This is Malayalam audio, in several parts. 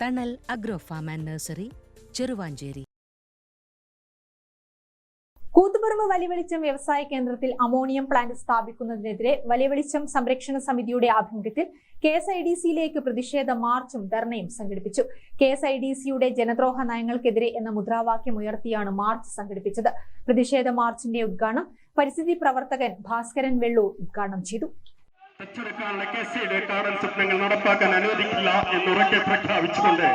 Thanal agro farm and nursery Cheruvanchery Koothuparamba Valivelicham വ്യവസായ കേന്ദ്രത്തിൽ അമോണിയം പ്ലാന്റ് സ്ഥാപിക്കുന്നതിനെതിരെ വലിവെളിച്ചം സംരക്ഷണ സമിതിയുടെ ആഭിമുഖ്യത്തിൽ കെ എസ് ഐ ഡി സിയിലേക്ക് പ്രതിഷേധ മാർച്ചും ധർണയും സംഘടിപ്പിച്ചു. കെ എസ് ഐ ഡി സിയുടെ ജനദ്രോഹ നയങ്ങൾക്കെതിരെ എന്ന മുദ്രാവാക്യം ഉയർത്തിയാണ് മാർച്ച് സംഘടിപ്പിച്ചത്. പ്രതിഷേധ മാർച്ചിന്റെ ഉദ്ഘാടനം പരിസ്ഥിതി പ്രവർത്തകൻ ഭാസ്കരൻ വെള്ളൂർ ഉദ്ഘാടനം ചെയ്തു. തച്ചെടുക്കാനുള്ള കെ സിയുടെ കാടൻ സ്വപ്നങ്ങൾ നടപ്പാക്കാൻ അനുവദിക്കില്ല എന്ന് ഉറക്കെ പ്രഖ്യാപിച്ചുകൊണ്ട്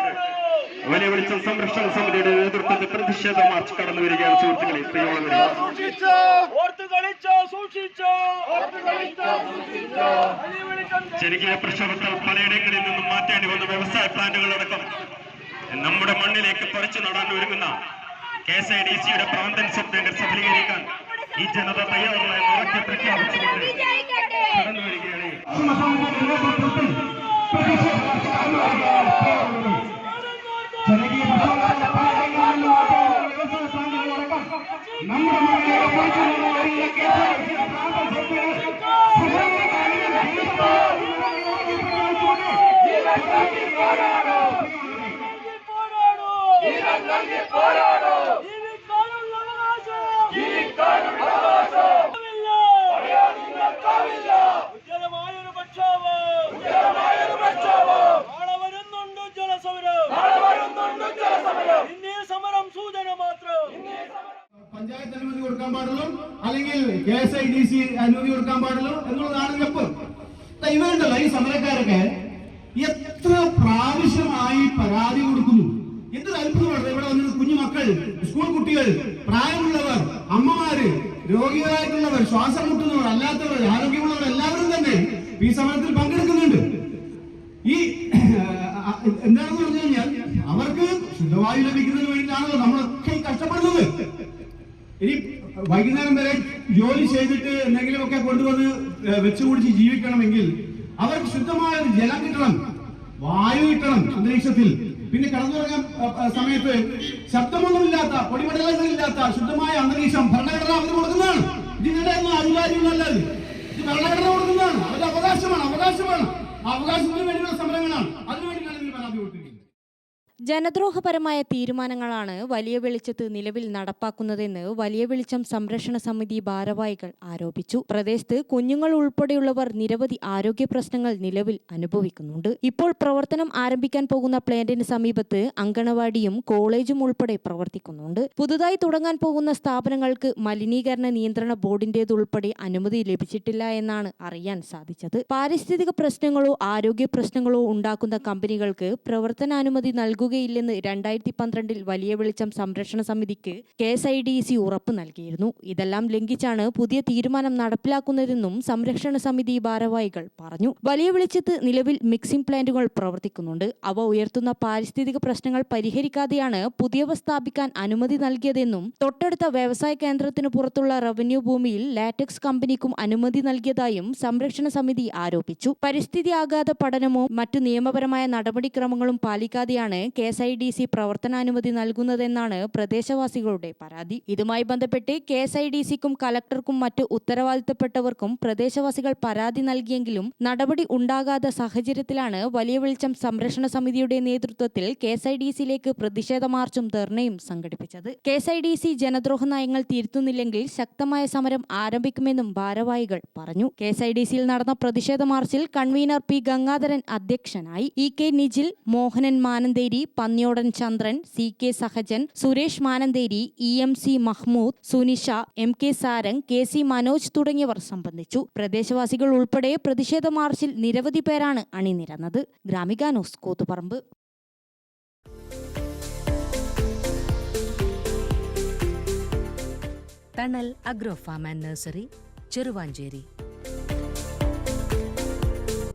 വലിയ വെളിച്ചം സംരക്ഷണ സമിതിയുടെ നേതൃത്വത്തിൽ പ്രതിഷേധ മാർച്ച് കടന്നു വരികയാണ് സുഹൃത്തുക്കളെ ജനകീയ പ്രക്ഷോഭത്താൽ പലയിടങ്ങളിൽ നിന്നും മാറ്റേണ്ടി വന്ന വ്യവസായ പ്ലാന്റുകളടക്കം നമ്മുടെ മണ്ണിലേക്ക് പറിച്ചു നടാൻ ഒരുങ്ങുന്ന കെ എസ് ഐ ഡി സിയുടെ പ്രാന്തൻ സ്വപ്നങ്ങൾ സഫലീകരിക്കാൻ ഈ ജനത തയ്യാറായ ഉറക്കെ പ്രഖ്യാപിച്ചുകൊണ്ട് കടന്നു വരികയാണ് പോരാടോ. പോരാടോ. പഞ്ചായത്ത് അനുമതി കൊടുക്കാൻ പാടുള്ളൂ അല്ലെങ്കിൽ K S I D C അനുമതി കൊടുക്കാൻ പാടുള്ളൂ എന്നുള്ളതാണ് വെപ്പ് ദാ ഇവരുണ്ടല്ലോ ഈ സമരക്കാരൊക്കെ. എത്ര പ്രാവശ്യമായി പരാതി കൊടുക്കുന്നു. എന്ത് അത്ഭുതമാണ് ഇവിടെ വന്നത് കുഞ്ഞു മക്കൾ സ്കൂൾ കുട്ടികൾ പ്രായമുള്ളവർ അമ്മമാര് രോഗികളായിട്ടുള്ളവർ ശ്വാസം മുട്ടുന്നവർ അല്ലാത്തവർ ആരോഗ്യമുള്ളവർ എല്ലാവരും തന്നെ ഈ സമരത്തിൽ വൈകുന്നേരം വരെ ജോലി ചെയ്തിട്ട് എന്തെങ്കിലുമൊക്കെ കൊണ്ടുവന്ന് വെച്ചു ജീവിക്കണമെങ്കിൽ അവർക്ക് ശുദ്ധമായ ഒരു ജലം കിട്ടണം വായു കിട്ടണം അന്തരീക്ഷത്തിൽ. പിന്നെ കടന്നുറങ്ങാൻ സമയത്ത് ശബ്ദമൊന്നുമില്ലാത്ത പൊടിപടലങ്ങളില്ലാത്ത ശുദ്ധമായ അന്തരീക്ഷം ഭരണഘടന അവർ കൊടുക്കുന്നതാണ്. ഇതിനിടെ ഒന്നും അധികാരികളല്ല ഇത്. ഭരണഘടന കൊടുക്കുന്നതാണ്. അവരുടെ അവകാശമാണ് അവകാശമാണ്. അവകാശത്തിന് വേണ്ടിയുള്ള സമരങ്ങളാണ്. കൊടുത്തിരിക്കുന്നത് ജനദ്രോഹപരമായ തീരുമാനങ്ങളാണ് വലിയ വെളിച്ചത്ത് നിലവിൽ നടപ്പാക്കുന്നതെന്ന് വലിയ വെളിച്ചം സംരക്ഷണ സമിതി ഭാരവാഹികൾ ആരോപിച്ചു. പ്രദേശത്ത് കുഞ്ഞുങ്ങൾ ഉൾപ്പെടെയുള്ളവർ നിരവധി ആരോഗ്യ പ്രശ്നങ്ങൾ നിലവിൽ അനുഭവിക്കുന്നുണ്ട്. ഇപ്പോൾ പ്രവർത്തനം ആരംഭിക്കാൻ പോകുന്ന പ്ലാന്റിന് സമീപത്ത് അങ്കണവാടിയും കോളേജും ഉൾപ്പെടെ പ്രവർത്തിക്കുന്നുണ്ട്. പുതുതായി തുടങ്ങാൻ പോകുന്ന സ്ഥാപനങ്ങൾക്ക് മലിനീകരണ നിയന്ത്രണ ബോർഡിന്റേതുൾപ്പെടെ അനുമതി ലഭിച്ചിട്ടില്ല എന്നാണ് അറിയാൻ സാധിച്ചത്. പാരിസ്ഥിതിക പ്രശ്നങ്ങളോ ആരോഗ്യ പ്രശ്നങ്ങളോ ഉണ്ടാക്കുന്ന കമ്പനികൾക്ക് പ്രവർത്തനാനുമതി നൽകുകയില്ലെന്ന് രണ്ടായിരത്തി പന്ത്രണ്ടിൽ വലിയ വെളിച്ചം സംരക്ഷണ സമിതിക്ക് K S I D C ഉറപ്പ് നൽകിയിരുന്നു. ഇതെല്ലാം ലംഘിച്ചാണ് പുതിയ തീരുമാനം നടപ്പിലാക്കുന്നതെന്നും സംരക്ഷണ സമിതി ഭാരവാഹികൾ പറഞ്ഞു. വലിയ വെളിച്ചത്ത് നിലവിൽ മിക്സിംഗ് പ്ലാന്റുകൾ പ്രവർത്തിക്കുന്നുണ്ട്. അവ ഉയർത്തുന്ന പാരിസ്ഥിതിക പ്രശ്നങ്ങൾ പരിഹരിക്കാതെയാണ് പുതിയവ സ്ഥാപിക്കാൻ അനുമതി നൽകിയതെന്നും തൊട്ടടുത്ത വ്യവസായ കേന്ദ്രത്തിന് പുറത്തുള്ള റവന്യൂ ഭൂമിയിൽ ലാറ്റക്സ് കമ്പനിക്കും അനുമതി നൽകിയതായും സംരക്ഷണ സമിതി ആരോപിച്ചു. പരിസ്ഥിതി ആഘാത പഠനമോ മറ്റു നിയമപരമായ നടപടിക്രമങ്ങളും പാലിക്കാതെയാണ് K S I D C പ്രവർത്തനാനുമതി നൽകുന്നതെന്നാണ് പ്രദേശവാസികളുടെ പരാതി. ഇതുമായി ബന്ധപ്പെട്ട് കെ എസ് ഐ ഡി സിക്കും കലക്ടർക്കും മറ്റ് ഉത്തരവാദിത്തപ്പെട്ടവർക്കും പ്രദേശവാസികൾ പരാതി നൽകിയെങ്കിലും നടപടി ഉണ്ടാകാത്ത സാഹചര്യത്തിലാണ് വലിയ വെളിച്ചം സംരക്ഷണ സമിതിയുടെ നേതൃത്വത്തിൽ കെ എസ് ഐ ഡി സിയിലേക്ക് പ്രതിഷേധ മാർച്ചും ധർണയും സംഘടിപ്പിച്ചത്. K S I D C ജനദ്രോഹ നയങ്ങൾ തിരുത്തുന്നില്ലെങ്കിൽ ശക്തമായ സമരം ആരംഭിക്കുമെന്നും ഭാരവാഹികൾ പറഞ്ഞു. കെ എസ് ഐ ഡി സിയിൽ നടന്ന പ്രതിഷേധ മാർച്ചിൽ കൺവീനർ പി ഗംഗാധരൻ അധ്യക്ഷനായി. E K Nijil Mohanan Manantheri Pannyodan Chandran C K Sahajan Suresh Manantheri E M C Mahmood Sunisha M K Sarang K C Manoj തുടങ്ങിയവർ സംബന്ധിച്ചു. പ്രദേശവാസികൾ ഉൾപ്പെടെ പ്രതിഷേധ മാർച്ചിൽ നിരവധി പേരാണ് അണിനിരന്നത്. Gramika news Koothuparamba. Thanal agro farm and nursery Cheruvanchery.